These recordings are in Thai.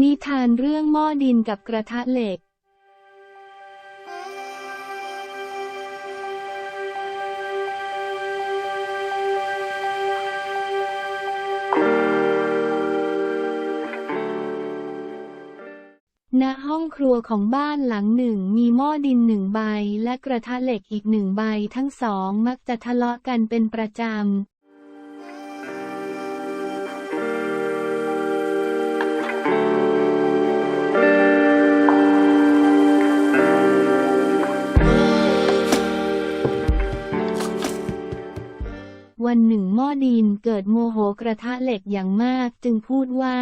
นิทานเรื่องหม้อดินกับกระทะเหล็ก ณ ห้องครัวของบ้านหลังหนึ่งมีหม้อดินหนึ่งใบและกระทะเหล็กอีกหนึ่งใบทั้งสองมักจะทะเลาะกันเป็นประจำ วันหนึ่งหม้อดินเกิดโมโหกระทะเหล็กอย่างมากจึงพูดว่า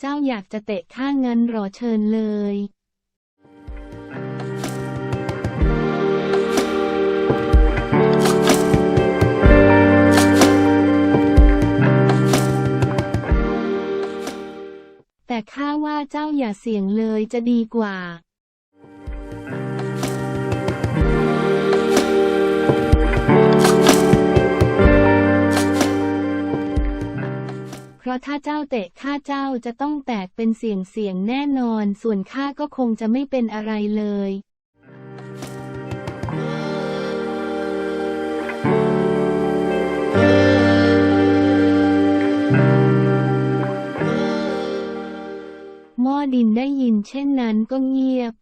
เจ้าอยากจะเตะข้างงั้นรอเชิญเลย ข้าว่าเจ้าอย่าเสี่ยงเลยจะดีกว่าเพราะถ้าเจ้าเตะข้าเจ้าจะต้องแตกเป็นเสียงเสียงๆแน่นอน ส่วนข้าก็คงจะไม่เป็นอะไรเลย ดินได้ยินเช่นนั้นก็เงียบ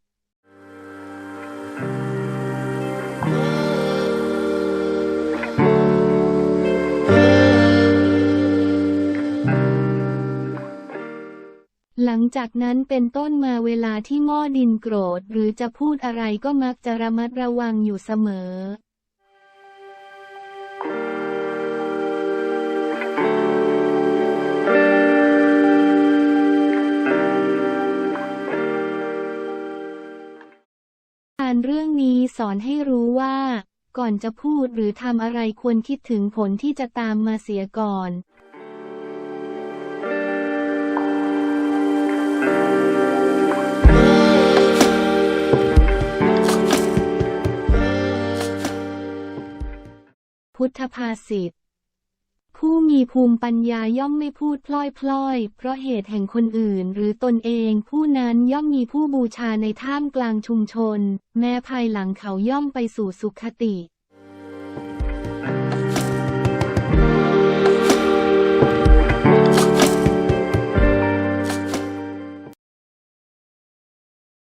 หลังจากนั้นเป็นต้นมาเวลาที่หม้อดินโกรธ หรือจะพูดอะไรก็มักจะระมัดระวังอยู่เสมอ การเรื่องนี้สอนให้รู้ว่า ก่อนจะพูดหรือทำอะไรควรคิดถึงผลที่จะตามมาเสียก่อนพุทธภาษิต ผู้มีภูมิปัญญาย่อมไม่พูดพล่อยๆ เพราะเหตุแห่งคนอื่นหรือตนเองผู้นั้นย่อมมีผู้บูชาในท่ามกลางชุมชน แม้ภายหลังเขาย่อมไปสู่สุขติ